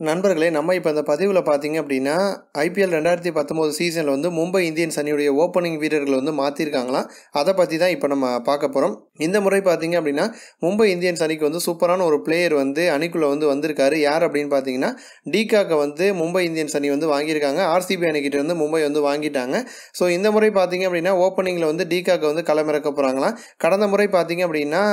நண்பர்களே நம்ம இப்போ இந்த பதிவில் பார்த்தீங்க அப்படின்னா ஐபிஎல் ரெண்டாயிரத்தி பத்தொம்போது சீசனில் வந்து மும்பை இந்தியன்ஸ் அணியுடைய ஓப்பனிங் வீரர்கள் வந்து மாற்றிருக்காங்களாம் அதை பற்றி தான் இப்போ நம்ம பார்க்க போகிறோம் இந்த முறை பார்த்தீங்க அப்படின்னா மும்பை இந்தியன்ஸ் அணிக்கு வந்து சூப்பரான ஒரு பிளேயர் வந்து அணிக்குள்ளே வந்து வந்திருக்காரு. யார் அப்படின்னு பார்த்தீங்கன்னா டிகாக்கை வந்து மும்பை இந்தியன்ஸ் அணி வந்து வாங்கியிருக்காங்க. ஆர்சிபி அணிக்கிட்ட வந்து மும்பை வந்து வாங்கிட்டாங்க. ஸோ இந்த முறை பார்த்தீங்க அப்படின்னா ஓப்பனிங்கில் வந்து டிகாக்கை வந்து களமிறக்க போகிறாங்களாம் கடந்த முறை பார்த்தீங்க அப்படின்னா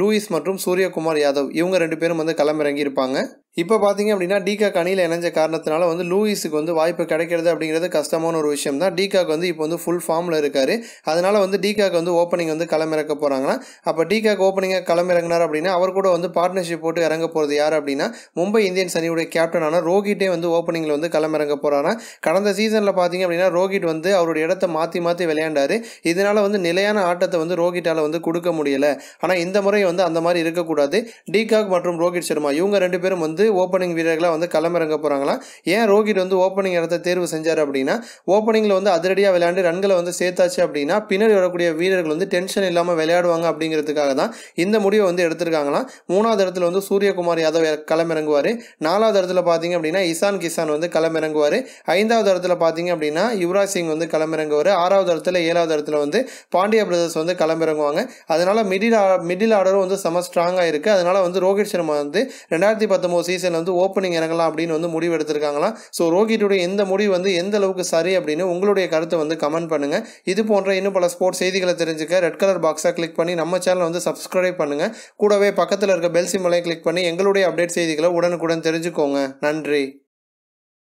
லூயிஸ் மற்றும் சூரியகுமார் யாதவ் இவங்க ரெண்டு பேரும் வந்து களமிறங்கி இருப்பாங்க இப்போ பார்த்தீங்க அப்படின்னா டிகாக் அணியில் இணைஞ்ச காரணத்தினால வந்து லூயிஸுக்கு வந்து வாய்ப்பு கிடைக்கிறது அப்படிங்கிறது கஷ்டமான ஒரு விஷயம் தான். டிகாக் வந்து இப்போ வந்து ஃபுல் ஃபார்மில் இருக்கார். அதனால் வந்து டிகாக் வந்து ஓப்பனிங் வந்து களமிறக்க போகிறாங்கன்னா அப்போ டிகாக் ஓப்பனிங்காக களமிறங்கினார் அப்படின்னா அவர் கூட வந்து பார்ட்னர்ஷிப் போட்டு இறங்க போகிறது யார் அப்படின்னா மும்பை இந்தியன்ஸ் அணியுடைய கேப்டனான ரோஹிட்டே வந்து ஓப்பனிங்கில் வந்து களமிறங்க போகிறாரா கடந்த சீசனில் பார்த்தீங்க அப்படின்னா ரோஹிட் வந்து அவருடைய இடத்த மாற்றி மாற்றி விளையாண்டார். இதனால் வந்து நிலையான ஆட்டத்தை வந்து ரோஹிட்டால் வந்து கொடுக்க முடியல. ஆனால் இந்த முறை வந்து அந்த மாதிரி இருக்கக்கூடாது. டிகாக் மற்றும் ரோஹித் சர்மா இவங்க ரெண்டு பேரும் வந்து ஓப்பனிங் வீரர்களாக வந்து களமிறங்க போகிறாங்களாம் ஏன் ரோஹித் வந்து ஓப்பனிங் இடத்த தேர்வு செஞ்சார் அப்படின்னா ஓப்பனிங்கில் வந்து அதிரடியாக விளையாண்டு ரன்களை வந்து சேர்த்தாச்சு அப்படின்னா பின்னாடி வரக்கூடிய வீரர்கள் வந்து டென்ஷன் இல்லாமல் விளையாடுவாங்க அப்படிங்கிறதுக்காக தான் இந்த முடிவை வந்து எடுத்திருக்காங்களாம். மூணாவது இடத்துல வந்து சூரியகுமார் யாதவ் களமிறங்குவார். நாலாவது இடத்துல பார்த்தீங்க அப்படின்னா இசான் கிசான் வந்து களமிறங்குவார். ஐந்தாவது இடத்துல பார்த்தீங்க அப்படின்னா யுவராஜ் சிங் வந்து களமிறங்குவார். ஆறாவது இடத்துல ஏழாவது இடத்துல வந்து பாண்டியா பிரதர்ஸ் வந்து களமிறங்குவாங்க. அதனால மிடில் மிடில் ஆர்டரும் வந்து செம ஸ்ட்ராங்காக இருக்குது அதனால வந்து ரோஹித் சர்மா வந்து ரெண்டாயிரத்தி பத்தொம்போது சீசனில் வந்து ஓப்பனிங் இறங்கலாம் அப்படின்னு வந்து முடிவு எடுத்திருக்காங்களாம். ஸோ ரோஹித்துடைய எந்த முடிவு வந்து எந்த அளவுக்கு சரி அப்படின்னு உங்களுடைய கருத்தை வந்து கமெண்ட் பண்ணுங்கள் இது போன்ற இன்னும் பல ஸ்போர்ட்ஸ் செய்திகளை தெரிஞ்சுக்க ரெட் கலர் பாக்ஸாக கிளிக் பண்ணி நம்ம சேனல் வந்து சப்ஸ்கிரைப் பண்ணுங்கள் கூடவே பக்கத்தில் இருக்க பெல் சிம்மலையும் கிளிக் பண்ணி எங்களுடைய அப்டேட் செய்திகளை உடனுக்குடன் தெரிஞ்சுக்கோங்க. நன்றி.